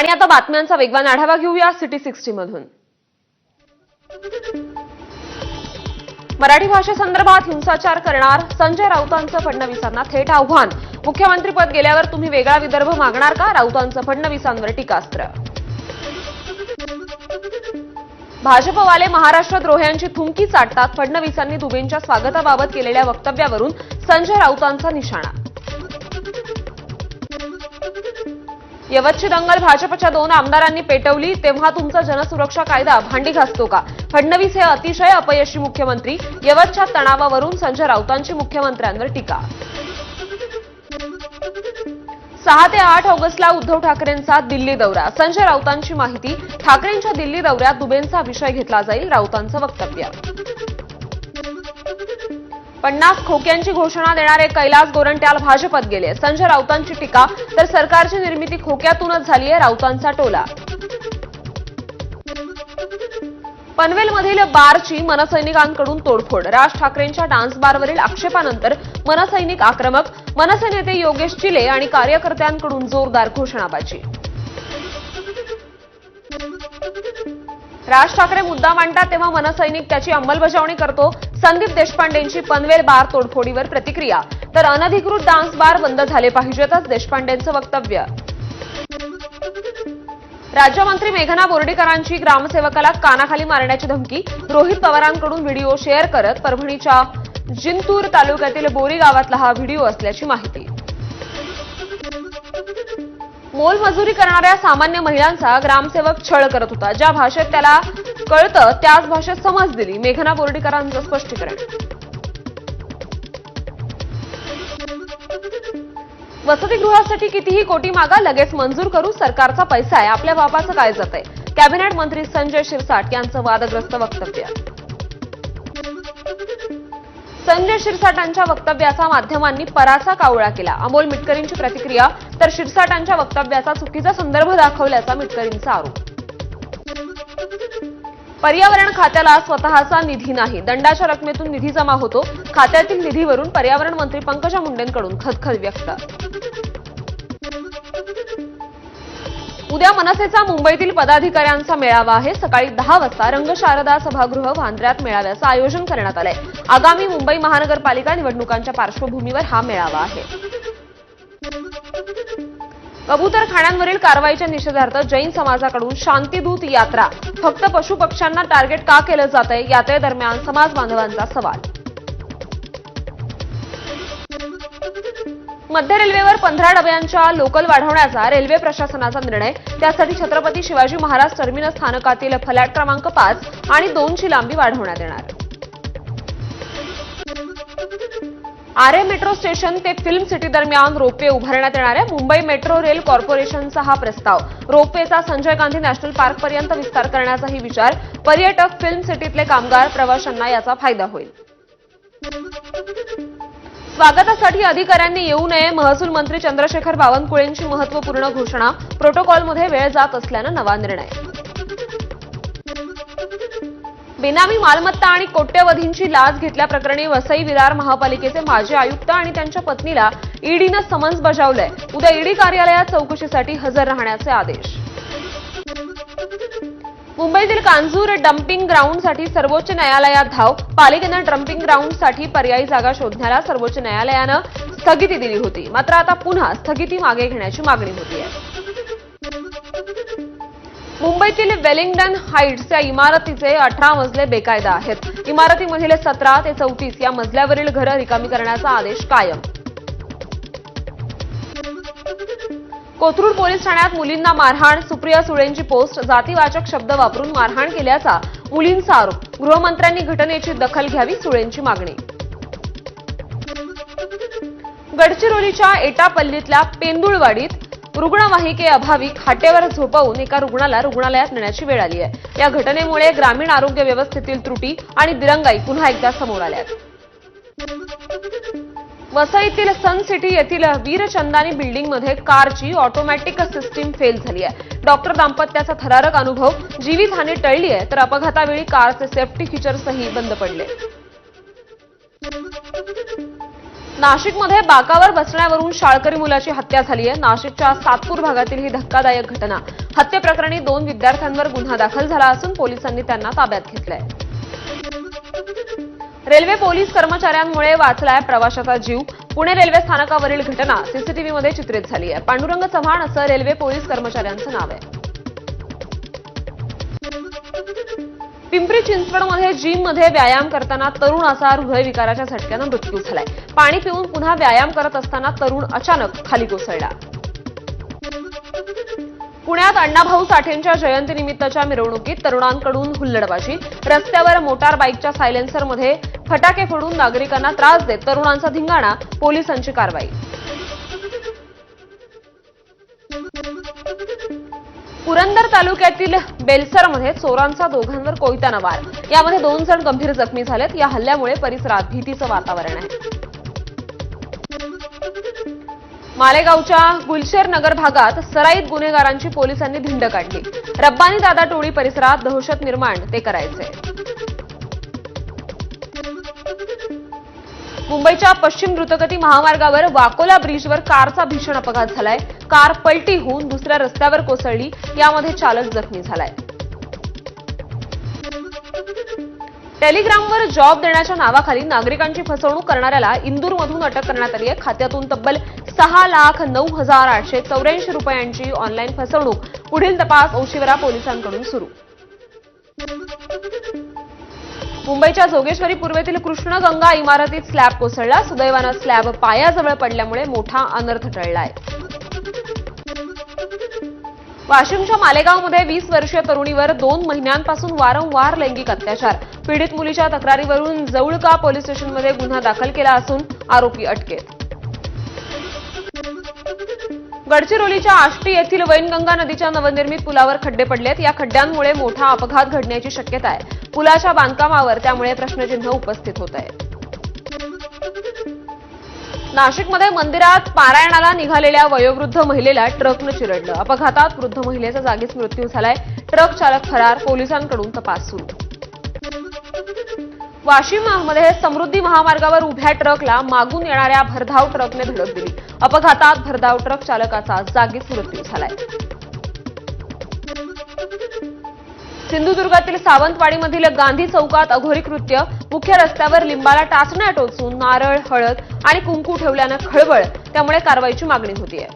आणि आता बातम्यांचा वेगवान आढावा घेऊया सिटी सिक्स्टी मधून. मराठी भाषेसंदर्भात हिंसाचार करणार संजय राऊतांचं फडणवीसांना थेट आव्हान. मुख्यमंत्रीपद गेल्यावर तुम्ही वेगळा विदर्भ मागणार का? राऊतांचं फडणवीसांवर टीकास्त्र. भाजपवाले महाराष्ट्र द्रोह्यांची थुंकी चाटतात. फडणवीसांनी दुबेंच्या स्वागताबाबत केलेल्या वक्तव्यावरून संजय राऊतांचा निशाणा. यवतची दंगल भाजपच्या दोन आमदारांनी पेटवली तेव्हा तुमचा जनसुरक्षा कायदा भांडी घासतो का? फडणवीस हे अतिशय अपयशी मुख्यमंत्री. यवतच्या तणावावरून संजय राऊतांची मुख्यमंत्र्यांवर टीका. सहा ते आठ ऑगस्टला उद्धव ठाकरेंचा दिल्ली दौरा. संजय राऊतांची माहिती ठाकरेंच्या दिल्ली दौऱ्यात दुबेंचा विषय घेतला जाईल राऊतांचं वक्तव्य. पन्नास खोक्यांची घोषणा देणारे कैलास गोरंट्याल भाजपत गेले. संजय राऊतांची टीका तर सरकारची निर्मिती खोक्यातूनच झालीय राऊतांचा टोला. पनवेलमधील बारची मनसैनिकांकडून तोडफोड राज ठाकरेंच्या डान्स बारवरील आक्षेपानंतर मनसैनिक आक्रमक मनसे नेते योगेश चिले आणि कार्यकर्त्यांकडून जोरदार घोषणाबाजी. राज ठाकरे मुद्दा मांडतात तेव्हा मनसैनिक त्याची अंमलबजावणी करतो संदीप देशपांडेंची पनवेल बार तोडफोडीवर प्रतिक्रिया. तर अनधिकृत डान्स बार बंद झाले पाहिजेतच देशपांडेंचं वक्तव्य. राज्यमंत्री मेघना बोर्डीकरांची ग्रामसेवकाला कानाखाली मारण्याची धमकी. रोहित पवारांकडून व्हिडिओ शेअर करत परभणीच्या जिंतूर तालुक्यातील बोरी गावातला हा व्हिडिओ असल्याची माहिती. मोलमजुरी करणाऱ्या सामान्य महिलांचा ग्रामसेवक छळ करत होता. ज्या भाषेत त्याला कळतं त्याच भाषेत समज दिली. मेघना बोर्डीकरांचं स्पष्टीकरण. वसतिगृहासाठी कितीही कोटी मागा लगेच मंजूर करू सरकारचा पैसा आहे. आपल्या बापाचं काय जात आहे? कॅबिनेट मंत्री संजय शिरसाट यांचं वादग्रस्त वक्तव्य. संजय शिरसाटांच्या वक्तव्याचा माध्यमांनी पराचा कावळा केला. अमोल मिटकरींची प्रतिक्रिया तर शिरसाटांच्या वक्तव्याचा चुकीचा संदर्भ दाखवल्याचा मिटकरींचा आरोप. पर्यावरण खात्याला स्वतःचा निधी नाही. दंडाच्या रकमेतून निधी जमा होतो. खात्यातील निधीवरून पर्यावरण मंत्री पंकजा मुंडेंकडून खदखद व्यक्त. उद्या मनसेचा मुंबईतील पदाधिकाऱ्यांचा मेळावा आहे. सकाळी दहा वाजता रंगशारदा सभागृह वांद्र्यात मेळाव्याचं आयोजन करण्यात आलंय. आगामी मुंबई महानगरपालिका निवडणुकांच्या पार्श्वभूमीवर हा मेळावा आहे. कबूतर खाण्यांवरील कारवाईच्या निषेधार्थ जैन समाजाकडून शांतीदूत यात्रा. फक्त पशुपक्ष्यांना टार्गेट का केलं जातंय? यात्रेदरम्यान समाज बांधवांचा सवाल. मध्य रेल्वेवर पंधरा डब्यांच्या लोकल वाढवण्याचा रेल्वे प्रशासनाचा निर्णय. त्यासाठी छत्रपती शिवाजी महाराज टर्मिनस स्थानकातील फलॅट क्रमांक पाच आणि दोनची लांबी वाढवण्यात येणार. आरे मेट्रो स्टेशन ते फिल्म सिटी दरम्यान रोपवे उभारण्यात येणार आहे. मुंबई मेट्रो रेल कॉर्पोरेशनचा हा प्रस्ताव. रोपवेचा संजय गांधी नॅशनल पार्कपर्यंत विस्तार करण्याचाही विचार. पर्यटक फिल्म सिटीतले कामगार प्रवाशांना याचा फायदा होईल. स्वागतासाठी अधिकाऱ्यांनी येऊ नये महसूल मंत्री चंद्रशेखर बावनकुळेंची महत्त्वपूर्ण घोषणा. प्रोटोकॉलमध्ये वेळ जात असल्यानं नवा निर्णय. बेनामी मालमत्ता आणि कोट्यवधींची लाच घेतल्याप्रकरणी वसई विरार महापालिकेचे माजी आयुक्त आणि त्यांच्या पत्नीला ईडीनं समन्स बजावलंय. उद्या ईडी कार्यालयात चौकशीसाठी हजर राहण्याचे आदेश. मुंबईतील कांजूर डम्पिंग ग्राउंडसाठी सर्वोच्च न्यायालयात धाव. पालिकेनं डम्पिंग ग्राउंडसाठी पर्यायी जागा शोधण्याला सर्वोच्च न्यायालयानं स्थगिती दिली होती. मात्र आता पुन्हा स्थगिती मागे घेण्याची मागणी होती आहे मुंबईतील वेलिंग्टन हाईट्स या इमारतीचे अठरा मजले बेकायदा आहेत. इमारतीमधील सतरा ते चौतीस या मजल्यावरील घरं रिकामी करण्याचा आदेश कायम. कोथरूड पोलीस ठाण्यात मुलींना मारहाण सुप्रिया सुळेंची पोस्ट जातीवाचक शब्द वापरून मारहाण केल्याचा मुलींचा आरोप. गृहमंत्र्यांनी घटनेची दखल घ्यावी सुळेंची मागणी. गडचिरोलीच्या एटापल्लीतल्या पेंदुळवाडीत रुग्णवाहिकेअभावी खाटेवर झोपवून एका रुग्णाला रुग्णालयात नेण्याची वेळ आली आहे. या घटनेमुळे ग्रामीण आरोग्य व्यवस्थेतील त्रुटी आणि दिरंगाई पुन्हा एकदा समोर आल्यात वसईतील सन सिटी येथील वीरचंदानी बिल्डिंगमध्ये कारची ऑटोमॅटिक सिस्टीम फेल झाली आहे. डॉक्टर दाम्पत्याचा थरारक अनुभव जीवितहानी टळली आहे तर अपघातावेळी कारचे सेफ्टी फीचर्सही बंद पडले. नाशिकमध्ये बाकावर बसण्यावरून शाळकरी मुलाची हत्या झाली आहे. नाशिकच्या सातपूर भागातील ही धक्कादायक घटना. हत्येप्रकरणी दोन विद्यार्थ्यांवर गुन्हा दाखल झाला असून पोलिसांनी त्यांना ताब्यात घेतलंय. रेल्वे पोलीस कर्मचाऱ्यांमुळे वाचलाय प्रवाशाचा जीव. पुणे रेल्वे स्थानकावरील घटना सीसीटीव्हीमध्ये चित्रित झाली आहे. पांडुरंग चव्हाण असं रेल्वे पोलीस कर्मचाऱ्यांचं नाव आहे. पिंपरी चिंचवडमध्ये जिममध्ये व्यायाम करताना तरुण असा हृदयविकाराच्या झटक्यानं मृत्यू झालाय. पाणी पिऊन पुन्हा व्यायाम करत असताना तरुण अचानक खाली कोसळला. पुण्यात अण्णाभाऊ साठेंच्या जयंतीनिमित्तच्या मिरवणुकीत तरुणांकडून हुल्लडबाजी. रस्त्यावर मोटार बाईकच्या सायलेन्सरमध्ये फटाके फोडून नागरिकांना त्रास देत तरुणांचा धिंगाणा पोलिसांची कारवाई. पुरंदर तालुक्यातील बेलसरमध्ये चोरांचा दोघांवर कोयता वार. यामध्ये दोन जण गंभीर जखमी झालेत. या हल्ल्यामुळे परिसरात भीतीचं वातावरण आहे. मालेगावच्या गुलशेर नगर भागात सराईत गुन्हेगारांची पोलिसांनी धिंड काढली. रब्बानी दादा टोळी परिसरात दहशत निर्माण ते करायचे. मुंबईच्या पश्चिम द्रुतगती महामार्गावर वाकोला ब्रिजवर कारचा भीषण अपघात झालाय. कार पलटी होऊन दुसऱ्या रस्त्यावर कोसळली. यामध्ये चालक जखमी झालाय. टेलिग्रामवर जॉब देण्याच्या नावाखाली नागरिकांची फसवणूक करणाऱ्याला इंदूरमधून अटक करण्यात आली आहे. खात्यातून तब्बल सहा लाख नऊ हजार आठशे चौऱ्याऐंशी रुपयांची ऑनलाईन फसवणूक. पुढील तपास ओशिवरा पोलिसांकडून सुरू. मुंबईच्या जोगेश्वरी पूर्वेतील कृष्णगंगा इमारतीत स्लॅब कोसळला. सुदैवानं स्लॅब पायाजवळ पडल्यामुळे मोठा अनर्थ टळलाय. वाशिमच्या मालेगावमध्ये वीस वर्षीय तरुणीवर दोन महिन्यांपासून वारंवार लैंगिक अत्याचार. पीडित मुलीच्या तक्रारीवरून जवळका पोलीस स्टेशनमध्ये गुन्हा दाखल केला असून आरोपी अटकेत. गडचिरोलीच्या आष्टी येथील वैनगंगा नदीच्या नवनिर्मित पुलावर खड्डे पडलेत. या खड्ड्यांमुळे मोठा अपघात घडण्याची शक्यता आहे. पुलाच्या बांधकामावर त्यामुळे प्रश्नचिन्ह उपस्थित होत आहे नाशिकमध्ये मंदिरात पारायणाला निघालेल्या वयोवृद्ध महिलेला ट्रकनं चिरडलं. अपघातात वृद्ध महिलेचा जागीच मृत्यू झालाय. ट्रक चालक फरार पोलिसांकडून तपास सुरू. वाशिममध्ये समृद्धी महामार्गावर उभ्या ट्रकला मागून येणाऱ्या भरधाव ट्रकने धडक दिली. अपघातात भरधाव ट्रक चालकाचा जागीच मृत्यू झालाय. सिंधुदुर्गातील सावंतवाडीमधील गांधी चौकात अघोरी कृत्य मुख्य रस्त्यावर लिंबाला टाचण्या टोचून नारळ हळद आणि कुंकू ठेवल्यानं खळबळ त्यामुळे कारवाईची मागणी होतीये.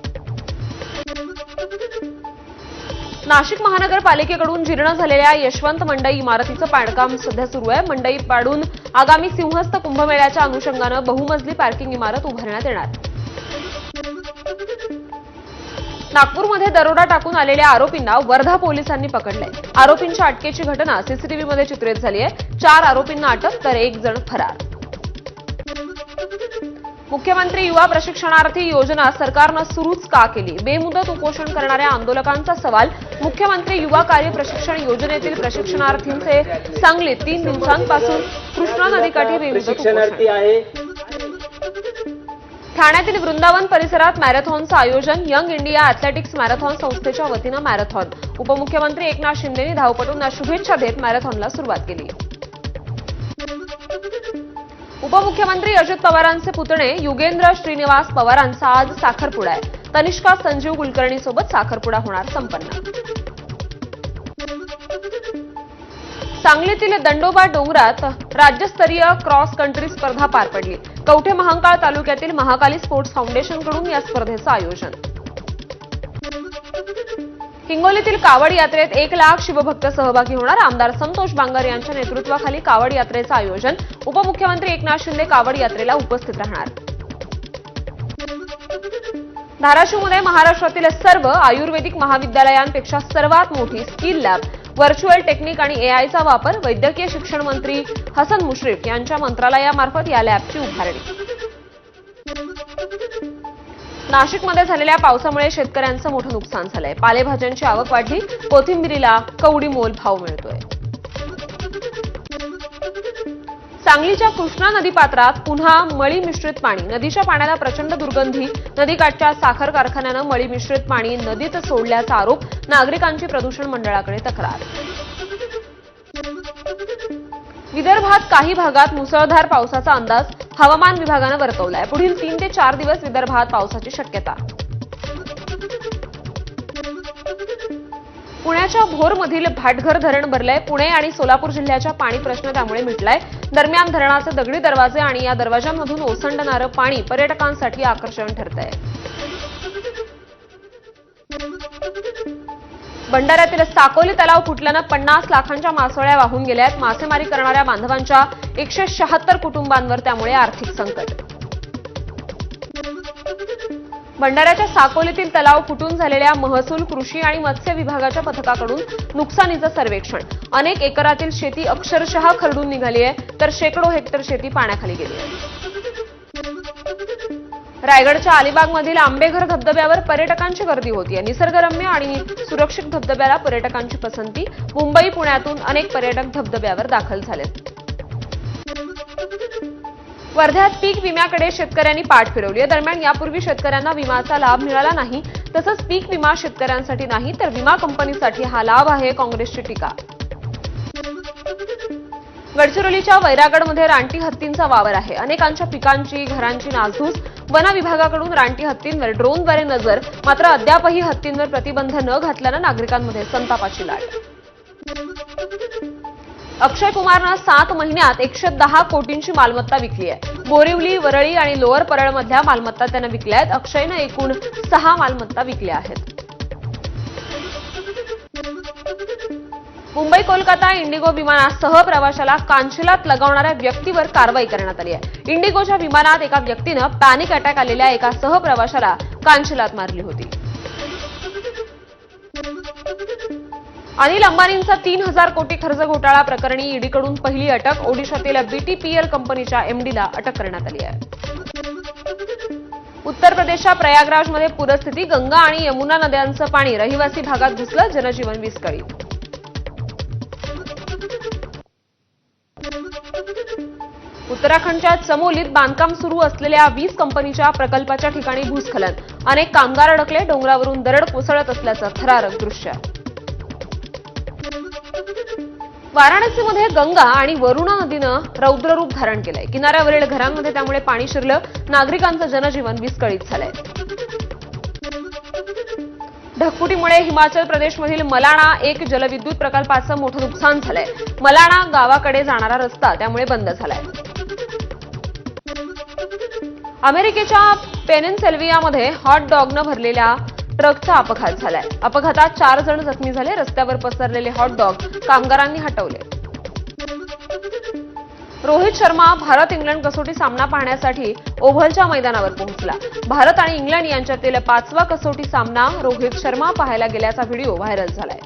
नाशिक महानगरपालिकेकडून जीर्ण झालेल्या यशवंत मंडई इमारतीचं बांधकाम सध्या सुरू आहे. मंडई पाडून आगामी सिंहस्थ कुंभमेळ्याच्या अनुषंगानं बहुमजली पार्किंग इमारत उभारण्यात येणार. नागपूरमध्ये दरोडा टाकून आलेल्या आरोपींना वर्धा पोलिसांनी पकडलंय. आरोपींच्या अटकेची घटना सीसीटीव्हीमध्ये चित्रित झाली आहे. चार आरोपींना अटक तर एक जण फरार. मुख्यमंत्री युवा प्रशिक्षणार्थी योजना सरकारनं सुरूच का केली? बेमुदत उपोषण करणाऱ्या आंदोलकांचा सवाल मुख्यमंत्री युवा कार्य प्रशिक्षण योजनेतील प्रशिक्षणार्थींचे सांगलीत तीन दिवसांपासून कृष्णा नदीकाठी बेमुदत उपोषण. ठाण्यातील वृंदावन परिसरात मॅरेथॉनचं आयोजन यंग इंडिया अॅथलेटिक्स मॅरेथॉन संस्थेच्या वतीनं मॅरेथॉन. उपमुख्यमंत्री एकनाथ शिंदेनी धावपटूंना शुभेच्छा देत मॅरेथॉनला सुरुवात केली. उपमुख्यमंत्री अजित पवारांचे पुतणे युगेंद्र श्रीनिवास पवारांचा आज साखरपुडा आहे. तनिष्का संजीव कुलकर्णीसोबत साखरपुडा होणार संपन्न. सांगलीतील दंडोबा डोंगरात राज्यस्तरीय क्रॉस कंट्री स्पर्धा पार पडली. कवठे महांकाळ तालुक्यातील महाकाली स्पोर्ट्स फाउंडेशनकडून या स्पर्धेचं आयोजन. हिंगोलीतील कावड यात्रेत एक लाख शिवभक्त सहभागी होणार. आमदार संतोष बांगर यांच्या नेतृत्वाखाली कावड यात्रेचं आयोजन. उपमुख्यमंत्री एकनाथ शिंदे कावड यात्रेला उपस्थित राहणार. धाराशिवमध्ये महाराष्ट्रातील सर्व आयुर्वेदिक महाविद्यालयांपेक्षा सर्वात मोठी स्किल लॅब व्हर्च्युअल टेक्निक आणि एआयचा वापर वैद्यकीय शिक्षण मंत्री हसन मुश्रीफ यांच्या मंत्रालयामार्फत या लॅबची उभारणी. नाशिकमध्ये झालेल्या पावसामुळे शेतकऱ्यांचं मोठं नुकसान झालंय. पालेभाज्यांची आवक वाढली. कोथिंबिरीला कवडी मोल भाव मिळतोय. सांगलीच्या कृष्णा नदीपात्रात पुन्हा मळी मिश्रित पाणी. नदीच्या पाण्याला प्रचंड दुर्गंधी. नदीकाठच्या साखर कारखान्यानं मळी मिश्रित पाणी नदीत सोडल्याचा आरोप नागरिकांची प्रदूषण मंडळाकडे तक्रार. विदर्भात काही भागात मुसळधार पावसाचा अंदाज हवामान विभागानं वर्तवलाय. पुढील तीन ते चार दिवस विदर्भात पावसाची शक्यता. पुण्याच्या भोरमधील भाटघर धरण भरलंय. पुणे आणि सोलापूर जिल्ह्याच्या पाणी प्रश्न त्यामुळे मिटलाय. दरम्यान धरणाचे दगडी दरवाजे आणि या दरवाजांमधून ओसंडणारं पाणी पर्यटकांसाठी आकर्षण ठरत आहे भंडाऱ्यातील साकोली तलाव फुटल्यानं पन्नास लाखांच्या मासोळ्या वाहून गेल्या आहेत मासेमारी करणाऱ्या बांधवांच्या एकशे शहात्तर कुटुंबांवर त्यामुळे आर्थिक संकट. भंडाऱ्याच्या साकोलीतील तलाव फुटून झालेल्या महसूल कृषी आणि मत्स्य विभागाच्या पथकाकडून नुकसानीचं सर्वेक्षण. अनेक एकरातील शेती अक्षरशः खरडून निघाली आहे तर शेकडो हेक्टर शेती पाण्याखाली गेली आहे रायगडच्या अलिबागमधील आंबेघर धबधब्यावर पर्यटकांची गर्दी होती. निसर्गरम्य आणि सुरक्षित धबधब्याला पर्यटकांची पसंती मुंबई पुण्यातून अनेक पर्यटक धबधब्यावर दाखल झालेत. वर्ध्यात पीक विम्याकडे शेतकऱ्यांनी पाठ फिरवली आहे. दरम्यान यापूर्वी शेतकऱ्यांना विमाचा लाभ मिळाला नाही. तसंच पीक विमा शेतकऱ्यांसाठी नाही तर विमा कंपनीसाठी हा लाभ आहे काँग्रेसची टीका. गडचिरोलीच्या वैरागडमध्ये रानटी हत्तींचा वावर आहे. अनेकांच्या पिकांची घरांची नासधूस वन विभागाकडून रानटी हत्तींवर ड्रोनद्वारे नजर मात्र अद्यापही हत्तींवर प्रतिबंध न घातल्यानं नागरिकांमध्ये संतापाची लाट. अक्षय कुमारनं सात महिन्यात एकशे दहा कोटींची मालमत्ता विकली आहे. बोरिवली वरळी आणि लोअर परळमधल्या मालमत्ता त्यानं विकल्या आहेत. अक्षयनं एकूण सहा मालमत्ता विकल्या आहेत. मुंबई कोलकाता इंडिगो विमानात सहप्रवाशाला कांशिलात लगावणाऱ्या व्यक्तीवर कारवाई करण्यात आली आहे. इंडिगोच्या विमानात एका व्यक्तीनं पॅनिक अटॅक आलेल्या एका सहप्रवाशाला कांशिलात मारली होती. अनिल अंबानींचा तीन हजार कोटी खर्च घोटाळा प्रकरणी ईडीकडून पहिली अटक ओडिशातील बीटीपीएल कंपनीच्या एमडीला अटक करण्यात आली आहे. उत्तर प्रदेशच्या प्रयागराजमध्ये पूरस्थिती गंगा आणि यमुना नद्यांचं पाणी रहिवासी भागात घुसलं जनजीवन विस्कळीत. उत्तराखंडच्या चमोलीत बांधकाम सुरू असलेल्या वीज कंपनीच्या प्रकल्पाच्या ठिकाणी भूस्खलन. अनेक कामगार अडकले डोंगरावरून दरड कोसळत असल्याचं थरारक दृश्य. वाराणसीमध्ये गंगा आणि वरुणा नदीनं रौद्ररूप धारण केलंय. किनाऱ्यावरील घरांमध्ये त्यामुळे पाणी शिरलं नागरिकांचं जनजीवन विस्कळीत झालंय. ढगफुटीमुळे हिमाचल प्रदेशमधील मलाणा एक जलविद्युत प्रकल्पाचं मोठं नुकसान झालंय. मलाणा गावाकडे जाणारा रस्ता त्यामुळे बंद झालाय. अमेरिकेच्या पेनेनसेल्वियामध्ये हॉट डॉगनं भरलेल्या ट्रकचा अपघात झालाय. अपघातात चार जण जखमी झाले रस्त्यावर पसरलेले हॉट डॉग कामगारांनी हटवले. रोहित शर्मा भारत इंग्लंड कसोटी सामना पाहण्यासाठी ओव्हलच्या मैदानावर पोहोचला. भारत आणि इंग्लंड यांच्यातील पाचवा कसोटी सामना रोहित शर्मा पाहायला गेल्याचा व्हिडिओ व्हायरल झालाय.